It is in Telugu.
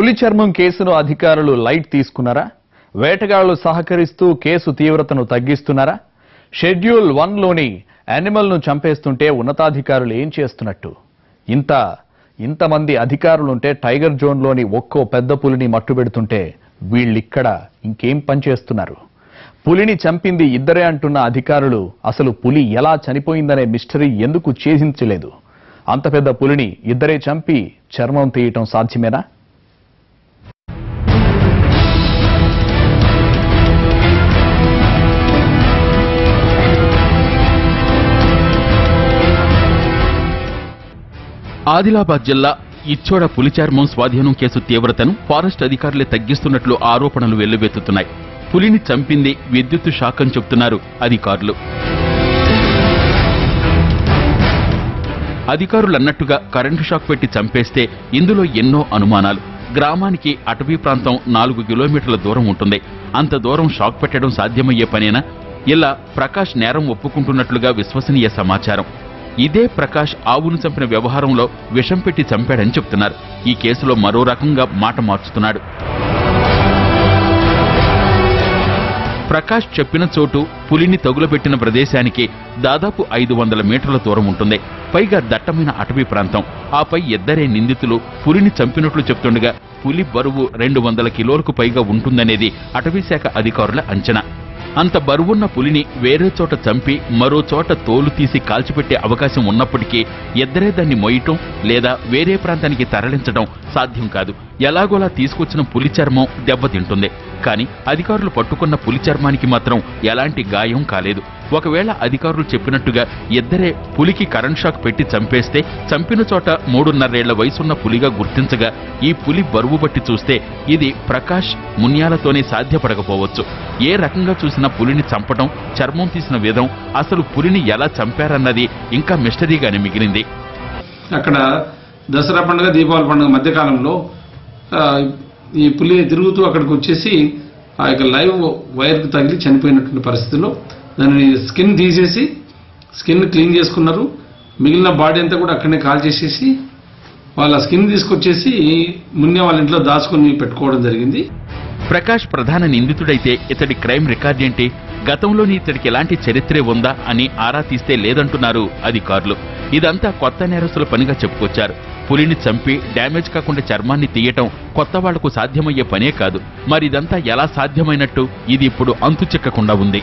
పులి చర్మం కేసును అధికారులు లైట్ తీసుకున్నారా? వేటగాళ్ళు సహకరిస్తూ కేసు తీవ్రతను తగ్గిస్తున్నారా? షెడ్యూల్ వన్లోని యానిమల్ను చంపేస్తుంటే ఉన్నతాధికారులు ఏం చేస్తున్నట్టు? ఇంత ఇంతమంది అధికారులుంటే టైగర్ జోన్లోని ఒక్కో పెద్ద పులిని మట్టుబెడుతుంటే వీళ్ళిక్కడ ఇంకేం పనిచేస్తున్నారు పులిని చంపింది ఇద్దరే అంటున్న అధికారులు అసలు పులి ఎలా చనిపోయిందనే మిస్టరీ ఎందుకు ఛేదించలేదు? అంత పెద్ద పులిని ఇద్దరే చంపి చర్మం తీయటం సాధ్యమేనా? ఆదిలాబాద్ జిల్లా ఇచ్చోడ పులిచార్మం స్వాధీనం కేసు తీవ్రతను ఫారెస్ట్ అధికారులే తగ్గిస్తున్నట్లు ఆరోపణలు వెల్లువెత్తుతున్నాయి. పులిని చంపింది విద్యుత్ శాఖ అని చెబుతున్నారు అధికారులు. అధికారులు అన్నట్టుగా కరెంటు షాక్ పెట్టి చంపేస్తే ఇందులో ఎన్నో అనుమానాలు. గ్రామానికి అటవీ ప్రాంతం నాలుగు కిలోమీటర్ల దూరం ఉంటుంది. అంత దూరం షాక్ పెట్టడం సాధ్యమయ్యే పనేనా? ఇలా ప్రకాష్ నేరం ఒప్పుకుంటున్నట్లుగా విశ్వసనీయ సమాచారం. ఇదే ప్రకాష్ ఆవును చంపిన వ్యవహారంలో విషం పెట్టి చంపాడని చెప్తున్నారు. ఈ కేసులో మరో రకంగా మాట మార్చుతున్నాడు. ప్రకాష్ చెప్పిన చోటు పులిని తగులబెట్టిన ప్రదేశానికి దాదాపు ఐదు వందల మీటర్ల దూరం ఉంటుంది. పైగా దట్టమైన అటవీ ప్రాంతం. ఆపై ఇద్దరే నిందితులు పులిని చంపినట్లు చెప్తుండగా పులి బరువు రెండు వందల కిలోలకు పైగా ఉంటుందనేది అటవీశాఖ అధికారుల అంచనా. అంత బరువున్న పులిని వేరే చోట చంపి మరో చోట తోలు తీసి కాల్చిపెట్టే అవకాశం ఉన్నప్పటికీ ఇద్దరే దాన్ని మొయ్యటం లేదా వేరే ప్రాంతానికి తరలించడం సాధ్యం కాదు. ఎలాగోలా తీసుకొచ్చిన పులి చర్మం దెబ్బతింటుంది. కానీ అధికారులు పట్టుకున్న పులి చర్మానికి మాత్రం ఎలాంటి గాయం కాలేదు. ఒకవేళ అధికారులు చెప్పినట్టుగా ఇద్దరే పులికి కరెంట్ షాక్ పెట్టి చంపేస్తే చంపిన చోట మూడున్నరేళ్ళ వయసున్న పులిగా గుర్తించగా ఈ పులి బరువు బట్టి చూస్తే ఇది ప్రకాష్ మున్యాలతోనే సాధ్యపడకపోవచ్చు. ఏ రకంగా చూసినా పులిని చంపటం చర్మం తీసిన విధం అసలు పులిని ఎలా చంపారన్నది ఇంకా మిస్టరీగానే మిగిలింది. అక్కడ దసరా పండుగ దీపావళి పండుగ మధ్యకాలంలో ఈ పులి తిరుగుతూ అక్కడికి వచ్చేసి ఆ యొక్క లైవ్ వైర్కి తగిలి చనిపోయినటువంటి పరిస్థితిలో దాన్ని స్కిన్ తీసేసి స్కిన్ క్లీన్ చేసుకున్నారు. మిగిలిన బాడీ అంతా కూడా అక్కడనే కాల్ చేసేసి వాళ్ళ స్కిన్ తీసుకొచ్చేసి మున్నే వాళ్ళ ఇంట్లో దాచుకొని పెట్టుకోవడం జరిగింది. ప్రకాష్ ప్రధాన నిందితుడైతే ఇతడి క్రైమ్ రికార్డ్ ఏంటి? గతంలోని ఇతడికి ఎలాంటి చరిత్రే ఉందా అని ఆరా తీస్తే లేదంటున్నారు అధికారులు. ఇదంతా కొత్త నేరస్తుల పనిగా చెప్పుకొచ్చారు. పులిని చంపి డ్యామేజ్ కాకుండా చర్మాన్ని తీయటం కొత్త వాళ్ళకు సాధ్యమయ్యే పనే కాదు. మరి ఇదంతా ఎలా సాధ్యమైనట్టు? ఇది ఇప్పుడు అంతు చిక్కకుండా ఉంది.